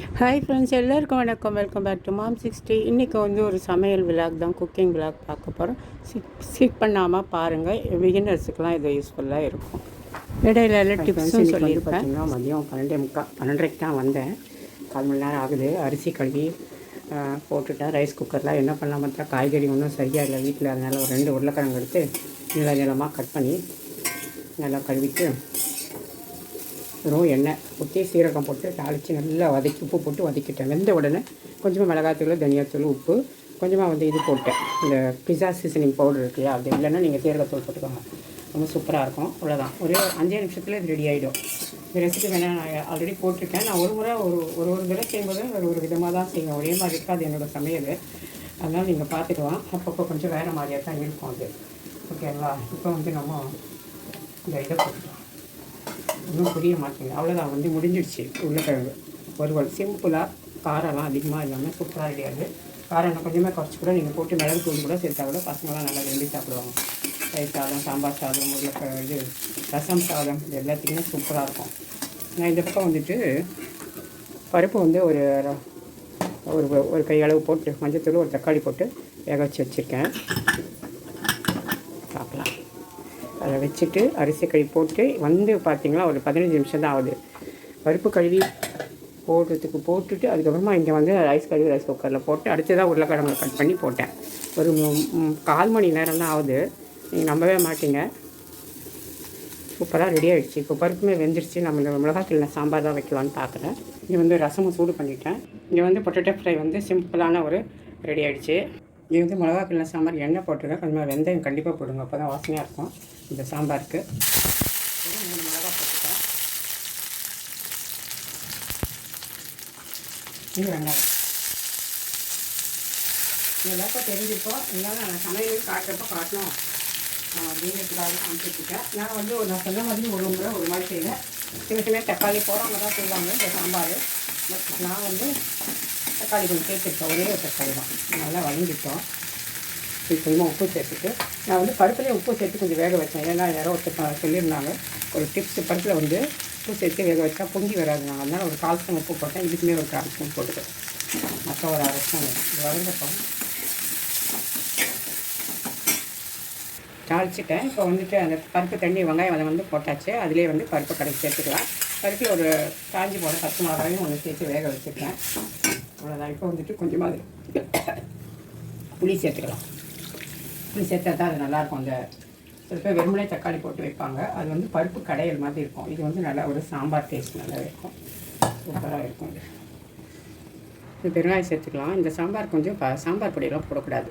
Hi friends எல்லாருக்கும் வணக்கம். Welcome back to mom sixty இன்றைக்கி வந்து ஒரு சமையல் விலாக் தான் குக்கிங் விலாக் பார்க்க போகிறோம் ஸ்கிப் ஸ்கிப் பண்ணாமல் பாருங்கள் பிகினர்ஸுக்கெலாம் இது யூஸ்ஃபுல்லாக இருக்கும். இடையில எல்லாம் டிப்ஸும் சொல்லியிருப்பேன். மதியம் பன்னெண்டே முக்கால் பன்னெண்டரைக்கு தான் வந்தேன். கால் மணி நேரம் ஆகுது. அரிசி கழுவி போட்டுட்டேன் ரைஸ் குக்கரில் என்ன பண்ணலாம் பார்த்தா காய்கறி ஒன்றும் சரியாக இல்லை வீட்டில் அதனால் ஒரு ரெண்டு உருளைக்கிழங்கு எடுத்து நீள நீளமாக கட் பண்ணி நல்லா கழுவிட்டு வெறும் எண்ணெய் ஊற்றி சீரகம் போட்டு தாளித்து நல்லா வதக்கி உப்பு போட்டு வதக்கிட்டேன். வெந்த உடனே கொஞ்சமாக மிளகாத்தூள் தனியாத்தூள் உப்பு கொஞ்சமாக வந்து இது போட்டேன். இந்த பிஸா சீசனிங் பவுடர் இருக்கு அது இல்லைன்னா நீங்கள் சீரகத்தூள் போட்டுக்கோங்க. ரொம்ப சூப்பராக இருக்கும். அவ்வளோதான் ஒரே அஞ்சே நிமிஷத்தில் இது ரெடி ஆகிடும் இந்த ரெசிபி வேணால் நான் ஆல்ரெடி போட்டிருக்கேன். நான் ஒரு முறை ஒரு ஒரு ஒரு தடவை செய்யும்போது ஒரு ஒரு விதமாக தான் செய்வேன். ஒரே மாதிரி இருக்காது என்னோடய சமையல். அதனால் நீங்கள் பார்த்துக்கலாம் அப்பப்போ கொஞ்சம் வேறு மாதிரியாக தான் இருக்கும் அது. ஓகேங்களா இப்போ வந்து நம்ம இந்த இதை போட்டுக்கலாம். ஒன்றும் புரிய மாட்டேங்குது. அவ்வளோதான் வந்து முடிஞ்சிடுச்சு உருளைக்கிழங்கு. ஒருவல் சிம்பிளாக காரம்லாம் அதிகமாக இல்லாமல் சூப்பராக கிடையாது காரம் கொஞ்சமாக குறைச்சி கூட நீங்கள் போட்டு மிளகு தூள் கூட சேர்த்தா கூட பசங்களாம் நல்லா விரும்பி சாப்பிடுவாங்க. தயிர் சாதம் சாம்பார் சாதம் உருளைக்கிழங்கு இது ரசம் சாதம் இது எல்லாத்துக்குமே சூப்பராக இருக்கும். நான் இந்த பக்கம் வந்துட்டு பருப்பு வந்து ஒரு ஒரு ஒரு கையளவு போட்டு மஞ்சத்தூள் ஒரு தக்காளி போட்டு வேக வச்சு வச்சுருக்கேன் பார்க்கலாம் அதை வச்சுட்டு அரிசி கழுவி போட்டு வந்து பார்த்திங்கன்னா ஒரு பதினஞ்சு நிமிஷம் தான் ஆகுது. பருப்பு கழுவி போடுறதுக்கு போட்டுட்டு அதுக்கப்புறமா இங்கே வந்து ரைஸ் கழுவி ரைஸ் குக்கரில் போட்டு அடுத்ததாக உருளைக்கிழங்கு கட் பண்ணி போட்டேன். ஒரு கால் மணி நேரம் தான் ஆகுது. நீங்கள் நம்பவே மாட்டீங்க. சூப்பராக ரெடி ஆகிடுச்சு இப்போ பருப்புமே வெந்துருச்சு. நம்ம இந்த மிளகாத்தூள் சாம்பார் தான் வைக்கலான்னு பார்க்குறேன். இங்கே வந்து ரசமும் சூடு பண்ணிட்டேன். இங்கே வந்து பொட்டேட்டோ ஃப்ரை வந்து சிம்பிளான ஒரு ரெடி ஆகிடுச்சு இங்கே வந்து மிளகாத்தூள் சாம்பார் எண்ணெய் போட்டிருக்கேன். கொஞ்சமாக வெந்தயம் கண்டிப்பாக போடுங்க. அப்போ தான் வாசனையாக இருக்கும். இந்த சாம்பாருக்கு. மூணு மிளகா போட்டுட்டேன். இது வெங்காயம் இதெல்லாம் தெரிஞ்சுப்போம் இருந்தாலும் நான் சமையல் காட்டுறப்போ காட்டணும். அப்படிங்கிறதுக்காக அனுப்பிச்சுட்டேன் நான் வந்து நான் சொன்ன மாதிரி ஒரு முறை ஒரு மாதிரி செய்வேன். சின்ன சின்ன தக்காளி போகிறவங்க தான் செய்வாங்க இந்த சாம்பார். பட் நான் வந்து தக்காளி கொஞ்சம் சேர்த்துருக்கோம் ஒரே ஒரு தக்காளி தான். நல்லா வதங்கிட்டோம். இப்போ கொஞ்சமாக உப்பு சேர்த்துட்டு நான் வந்து பருப்புலேயே உப்பு சேர்த்து கொஞ்சம் வேக வச்சேன் ஏன்னா யாரோ ஒருத்தர் சொல்லியிருந்தாங்க. ஒரு டிப்ஸ் பருப்பில் வந்து உப்பு சேர்த்து வேக வச்சா பொங்கி வராது. நான் அதனால் ஒரு கால் ஸ்பூன் உப்பு போட்டேன். இதுக்குமே ஒரு கால் ஸ்பூன் போட்டுக்கிறேன் மற்ற ஒரு அரை ஸ்பூன். இது தாளிச்சிட்டேன். இப்போ வந்துட்டு அந்த பருப்பு தண்ணி வெங்காயம் அதை வந்து போட்டாச்சு. அதிலே வந்து பருப்பு கடைக்கு சேர்த்துக்கலாம். பருப்பில் ஒரு காஞ்சி போட பச்சை மிளகாயும் ஒன்று சேர்த்து வேக வச்சுருக்கேன். அவ்வளோதான் இப்போ வந்துட்டு கொஞ்சமாக புளி சேர்த்துக்கலாம். புளி சேர்த்தா தான் அது நல்லாயிருக்கும். அந்த சில பேர் வெறுமனே தக்காளி போட்டு வைப்பாங்க. அது வந்து பருப்பு கடையல் மாதிரி இருக்கும். இது வந்து நல்லா ஒரு சாம்பார் டேஸ்ட் நல்லா இருக்கும். சூப்பராக இருக்கும் இது. இந்த பெருங்காயம் சேர்த்துக்கலாம். இந்த சாம்பார் கொஞ்சம் ப சாம்பார் பொடியெல்லாம் போடக்கூடாது.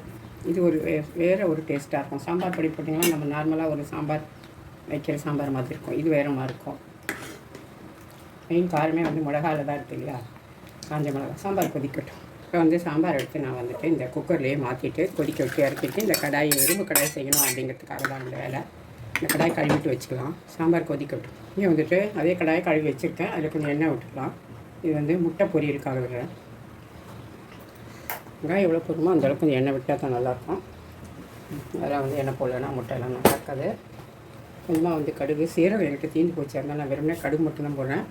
இது ஒரு வே வேறு ஒரு டேஸ்ட்டாக இருக்கும். சாம்பார் பொடி போட்டிங்கன்னா நம்ம நார்மலாக ஒரு சாம்பார் வைக்கிற சாம்பார் மாதிரி இருக்கும். இது வேறு மாதிரி இருக்கும். மெயின் காரமே வந்து மிளகாவில் தான் இருக்குது இல்லையா? காஞ்ச மிளகா சாம்பார் கொதிக்கட்டும். இப்போ வந்து சாம்பார் எடுத்து நான் வந்துட்டு இந்த குக்கர்லேயே மாற்றிட்டு கொதிக்க விட்டு இறக்கிட்டு இந்த கடாய் எறும்பு கடாய் செய்யணும் அப்படிங்கிறதுக்காக தான் இந்த வேலை. இந்த கடாய் கழுவிட்டு வச்சுக்கலாம். சாம்பார் கொதிக்கட்டும். இங்கே வந்துட்டு அதே கடாயை கழுவி வச்சுருக்கேன். அதில் கொஞ்சம் எண்ணெய் விட்டுக்கலாம். இது வந்து முட்டை பொரியலுக்காக விடுறேன். வெங்காயம் எவ்வளோ போடுமோ அந்தளவுக்கு கொஞ்சம் எண்ணெய் விட்டால் தான் நல்லாயிருக்கும். அதெல்லாம் வந்து எண்ணெய் போடலைன்னா முட்டையெல்லாம் நல்லா இருக்காது. கொஞ்சமாக வந்து கடுகு சீரகம் என்கிட்ட தீந்து போச்சு. அதனால் நான் வெறுமனே கடுகு மட்டும்தான் போடுறேன்.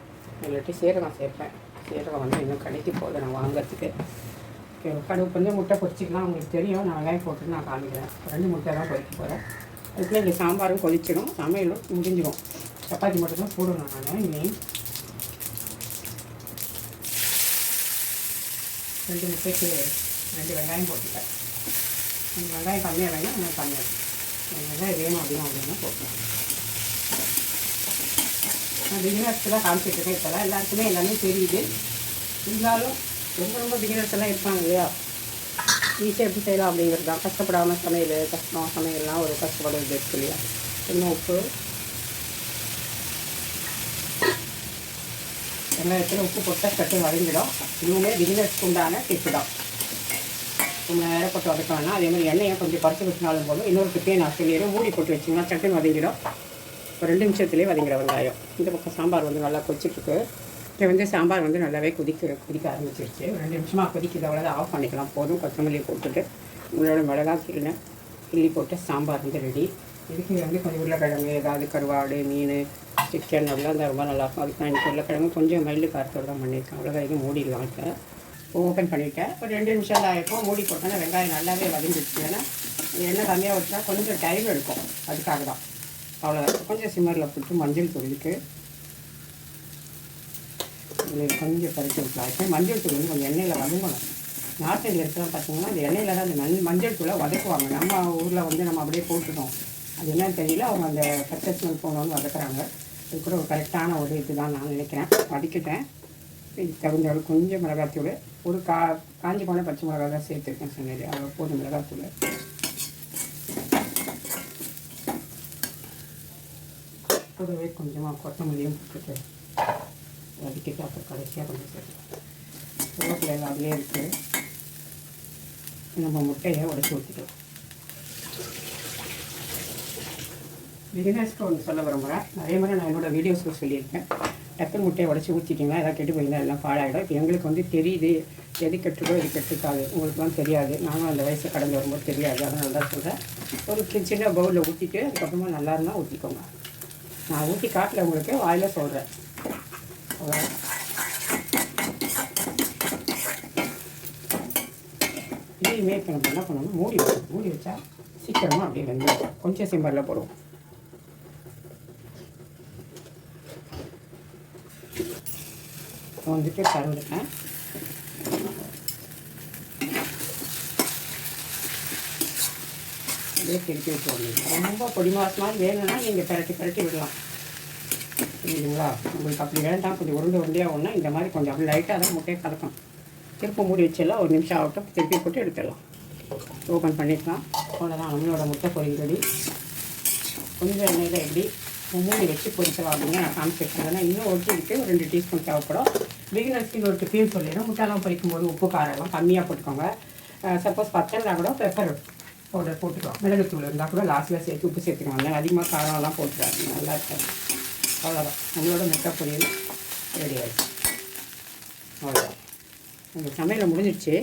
இல்லாட்டி சீரகம் சேர்ப்பேன். சீரகம் வந்து இன்னும் கடைக்கு போகுது நான் வாங்குறதுக்கு. ஓகே, கடுகு கொஞ்சம் முட்டை பொரிச்சிக்கலாம் உங்களுக்கு தெரியும். நான் வெங்காயம் போட்டு நான் காமிக்கிறேன். ரெண்டு முட்டை தான் பொறிக்க போகிறேன் அதுக்குள்ளே இங்கே சாம்பாரும் கொதிச்சிடும். சமையலும் முடிஞ்சிடும். சப்பாத்தி மட்டும் தான் போடணும் நான். இனி ரெண்டு முட்டைக்கு ரெண்டு வெங்காயம் போட்டுட்டேன். ரெண்டு வெங்காயம் கம்மியாக வேணும் இன்னும் கம்மியாக ரெண்டு வெங்காயம் வேணும் அதிகம் அப்படின்னா போட்டுக்கலாம். நான் பிகினர்ஸ் காமிச்சிட்ருக்கேன் இப்போலாம் எல்லாருக்குமே எல்லாமே தெரியுது. இருந்தாலும் ரொம்ப ரொம்ப பிகினர்ஸ் எல்லாம் இருப்பாங்க இல்லையா? ஈஸியாக எப்படி செய்யலாம் அப்படிங்கிறது தான். கஷ்டப்படாமல் சமையல் கஷ்டம் சமையல்லாம் ஒரு கஷ்டப்படுறது இருக்கு இல்லையா? இன்னும் உப்பு. வெங்காயத்தில் உப்பு போட்டால் சட்டு வரைஞ்சிடும் இன்னுமே பிகினர்ஸ்க்கு உண்டான டிப்பு தான். ரொம்ப நேரம் போட்டு வதக்கணும்னா அதே மாதிரி எண்ணெயை கொஞ்சம் பறித்து வச்சினாலும் போதும். இன்னொரு டிப்பே நான் சொல்லிடுறேன். மூடி போட்டு வச்சிங்கன்னா சட்டுன்னு வதங்கிடும். ஒரு ரெண்டு நிமிஷத்துலேயே வதங்கிற வெங்காயம். இந்த பக்கம் சாம்பார் வந்து நல்லா கொதிச்சிட்ருக்கு. இப்போ வந்து சாம்பார் வந்து நல்லாவே கொதிக்க கொதிக்க ஆரம்பிச்சிருச்சு. ஒரு ரெண்டு நிமிஷமாக கொதிக்குது அவ்வளோதான் ஆஃப் பண்ணிக்கலாம். போதும். கொத்தமல்லி போட்டுட்டு உங்களோட மிளகா கீழே கிள்ளி போட்டு சாம்பார் வந்து ரெடி இதுக்கு வந்து கொஞ்சம் உருளைக்கிழங்கு ஏதாவது கருவாடு மீன் சிக்கன் அப்படிலாம் இருந்தால் ரொம்ப நல்லாயிருக்கும் அதுக்கு நான் எனக்கு உருளைக்கிழங்கு கொஞ்சம் மயில் காரத்தோடு தான் பண்ணியிருக்கேன். அவ்வளோதான் இது மூடிடலாம் இப்போ ஓப்பன் பண்ணிவிட்டேன் ஒரு ரெண்டு நிமிஷம் தான் இருக்கும் மூடி போட்டோன்னா வெங்காயம் நல்லாவே வதங்கிடுச்சு. ஏன்னா எண்ணெய் கம்மியாக வச்சா கொஞ்சம் டைம் எடுக்கும். அதுக்காக தான் அவ்வளோதான் கொஞ்சம் சிம்மரில் போட்டு மஞ்சள் தூள் இருக்குது இதில் கொஞ்சம் பறிச்சு விட்டுலாம் மஞ்சள் தூள் வந்து கொஞ்சம் எண்ணெயில் வதங்கணும். நார்த் இந்தியர்ஸ்லாம் பார்த்தீங்கன்னா அந்த எண்ணெயில் தான் அந்த நல் மஞ்சள் தூளை வதக்குவாங்க. நம்ம ஊரில் வந்து நம்ம அப்படியே போட்டுட்டோம். அது என்னன்னு தெரியல. அவங்க அந்த பச்சை ஸ்மெல் போனோன்னு வதக்குறாங்க. இது கூட ஒரு கரெக்டான ஒரு இதுதான் நான் நினைக்கிறேன். வதக்கிட்டேன். இதுக்கு தகுந்த அளவு கொஞ்சம் மிளகாத்தூள் ஒரு கா காஞ்சி போன பச்சை மிளகா தான் சேர்த்துருக்கேன் சொன்னது அவ்வளோ போதும் மிளகாத்தூள். கூடவே கொஞ்சமாக கொத்தமல்லியும் போட்டுட்டு வதக்கிட்டு அப்புறம் கடைசியாக கொஞ்சம் சேர்த்துக்கலாம் கருவேப்பிலை அதிலே இருக்குது நம்ம முட்டையை உடச்சி ஊற்றிக்கலாம் பிகினர்ஸ்க்கு ஒன்று சொல்ல விரும்புகிறேன் நிறைய முறை நான் என்னோடய வீடியோஸில் சொல்லியிருக்கேன். டக்குன்னு முட்டையை உடச்சி ஊற்றிட்டிங்கன்னா எதாவது கெட்டு போயிருந்தா எல்லாம் பாழாயிடும். இப்போ எங்களுக்கு வந்து தெரியுது. எது கெட்டுக்கோ எது கெட்டுக்காது. உங்களுக்குலாம் தெரியாது. நானும் அந்த வயசை கடந்து வரும்போது தெரியாது. அதனால தான் சொல்கிறேன் ஒரு சின்ன பவுலில் ஊற்றிட்டு அதுக்கப்புறமா நல்லா இருந்தால் ஊற்றிக்கோங்க நான் ஊற்றி காட்டில் உங்களுக்கு வாயில் சொல்கிறேன் இதையுமே இப்போ நம்ம என்ன பண்ணணும்? மூடி வைக்கணும் மூடி வச்சா சீக்கிரமாக அப்படியே வந்து கொஞ்சம் சிம்பரில் போடுவோம். வந்துட்டு கறந்துட்டேன் அப்படியே திருப்பி விட்டுருவோம் ரொம்ப பொடி மாசமாக வேணும்னா நீங்கள் பிரட்டி பிரட்டி விடலாம். புரியுதுங்களா? உங்களுக்கு அப்படி வேண்டாம். கொஞ்சம் உருண்டை உருண்டையாக ஒன்றா இந்த மாதிரி கொஞ்சம் அப்படி லைட்டாக தான் முட்டையை கறக்கும் திருப்ப மூடி வச்சிடலாம். ஒரு நிமிஷம் ஆகட்டும். திருப்பி போட்டு எடுத்துடலாம். ஓப்பன் பண்ணிக்கலாம். அவ்வளோதான் நம்மளோட முட்டை பொரியல் ரெடி. கொஞ்சம் எண்ணெயில் எப்படி மூடி வச்சு பொரிக்கலாம் அப்படின்னு நான் காமிச்சிருக்கேன். இன்னும் ஒட்டி இருக்குது ஒரு ரெண்டு டீஸ்பூன் தேவைப்படும். பிகினர்ஸ்க்கு ஒரு ஃபீல் சொல்லிடுறேன். முட்டைலாம் பொரிக்கும் போது உப்பு காரம் எல்லாம் கம்மியாக போட்டுக்கோங்க. சப்போஸ் பத்தலைனா கூட பெப்பர் பவுடர் போட்டுக்கலாம். மிளகுத்தூள் இருந்தால் கூட லாஸ்ட்டில் சேர்த்து உப்பு சேர்த்துக்கோங்க அதிகமாக காரம்லாம் போட்டுக்காது நல்லா இருக்காது. அவ்வளோதான் நம்மளோட முட்டை பொரியல் ரெடி ஆகிடுச்சு அவ்வளோதான் எங்கள் சமையல் முடிஞ்சிடுச்சு.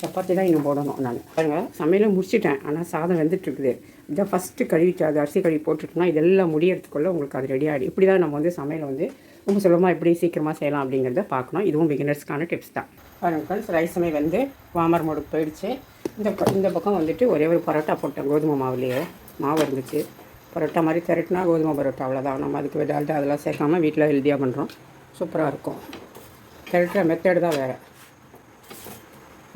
சப்பாத்தி தான் இன்னும் போடணும் நான். பாருங்க சமையலை முடிச்சிட்டேன். ஆனால் சாதம் வெந்துட்டுருக்குது. இதான் ஃபஸ்ட்டு கழுவிட்டு அது அரிசி கழுவி போட்டுட்டோம்னா இதெல்லாம் முடியறதுக்குள்ளே உங்களுக்கு அது ரெடி ஆகிடும் இப்படி தான் நம்ம வந்து சமையலை வந்து ரொம்ப சுலபமாக எப்படி சீக்கிரமாக செய்யலாம் அப்படிங்கிறத பார்க்கணும். இதுவும் பிகினர்ஸ்க்கான டிப்ஸ் தான். பாருங்கள் ஃப்ரெண்ட்ஸ் ரைஸுமே வந்து வாமர் மோடுக்கு போயிடுச்சு. இந்த இந்த பக்கம் வந்துட்டு ஒரே ஒரு பரோட்டா போட்டேன் கோதுமை மாவுலேயே மாவு இருந்துச்சு. பரோட்டா மாதிரி திரட்டினா கோதுமை பரோட்டா அவ்வளோதான் நம்ம அதுக்கு டால்டா அதெல்லாம் சேர்க்காம வீட்டில் ஹெல்த்தியாக பண்ணுறோம் சூப்பராக இருக்கும். திரட்டுற மெத்தேடு தான் வேறு.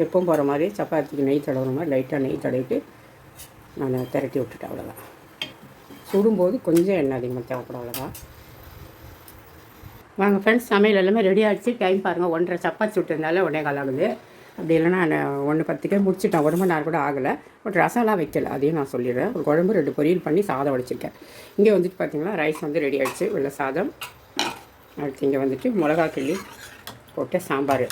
எப்பவும் போகிற மாதிரி சப்பாத்திக்கு நெய் தடவுற மாதிரி லைட்டாக நெய் தடவிட்டு நான் திரட்டி விட்டுட்டேன் அவ்வளோதான் சுடும்போது கொஞ்சம் எண்ணெய் அதிகமாக தேவைப்படும் அவ்வளோதான் வாங்க ஃப்ரெண்ட்ஸ் சமையல் எல்லாமே ரெடி ஆகிடுச்சு டைம் பாருங்கள் ஒன்றரை சப்பாத்தி சுட்டுருந்தால உடனே காலாகுது ஆகுது அப்படி இல்லைன்னா நான் ஒன்று பத்துக்கே முடிச்சிட்டேன். ஒரு மணி நேரம் கூட ஆகலை. பட் ரசம்லாம் வைக்கல. அதையும் நான் சொல்லிடுறேன். ஒரு குழம்பு ரெண்டு பொரியல் பண்ணி சாதம் வடிச்சிருக்கேன். இங்கே வந்துட்டு பார்த்தீங்கன்னா ரைஸ் வந்து ரெடி ஆகிடுச்சு உள்ள சாதம். அடுத்து இங்கே வந்துட்டு மிளகா கிள்ளி போட்டு சாம்பார்.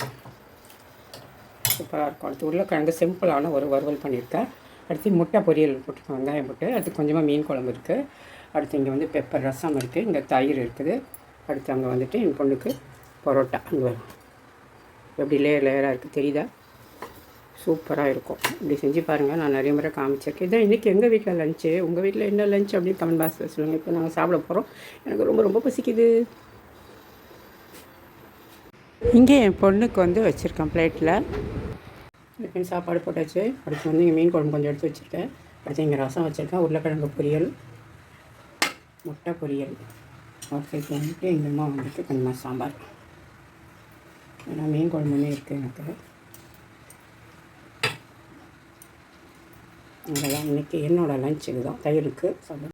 சூப்பராக இருக்கும். அடுத்து உருளைக்கிழங்கு சிம்பிளான ஒரு வறுவல் பண்ணியிருக்கேன். அடுத்து முட்டை பொரியல் போட்டுருக்கோம் வெங்காயம் போட்டு அடுத்து கொஞ்சமாக மீன் குழம்பு இருக்குது அடுத்து இங்கே வந்து பெப்பர் ரசம் இருக்குது இங்கே தயிர் இருக்குது. அடுத்து அங்கே வந்துட்டு என் பொண்ணுக்கு பரோட்டா. அங்கே எப்படி லேயர் லேயராக இருக்குது தெரியுதா? சூப்பராக இருக்கும். இப்படி செஞ்சு பாருங்கள் நான் நிறைய முறை காமிச்சிருக்கேன். இதான் இன்றைக்கி எங்கள் வீட்டில் லஞ்சு உங்கள் வீட்டில் என்ன லஞ்ச் அப்படின்னு கமெண்ட் பாக்ஸில் சொல்லுங்கள் இப்போ நாங்கள் சாப்பிட போகிறோம் எனக்கு ரொம்ப ரொம்ப பசிக்குது. இங்கே என் பொண்ணுக்கு வந்து வச்சுருக்கேன் பிளேட்டில் இப்போ சாப்பாடு போட்டாச்சு. அடுத்து வந்து இங்கே மீன் குழம்பு கொஞ்சம் எடுத்து வச்சுருக்கேன். அடுத்து இங்கே ரசம் வச்சுருக்கேன். உருளைக்கிழங்கு பொரியல். முட்டை பொரியல். ஓகே இங்கே அம்மா வந்துட்டு கொஞ்சமாக சாம்பார். ஏன்னா மீன் குழம்புமே இருக்குது எனக்கு. அதெல்லாம் இன்றைக்கி என்னோடய லஞ்சுக்கு தான் தயிருக்கு சாப்பாடு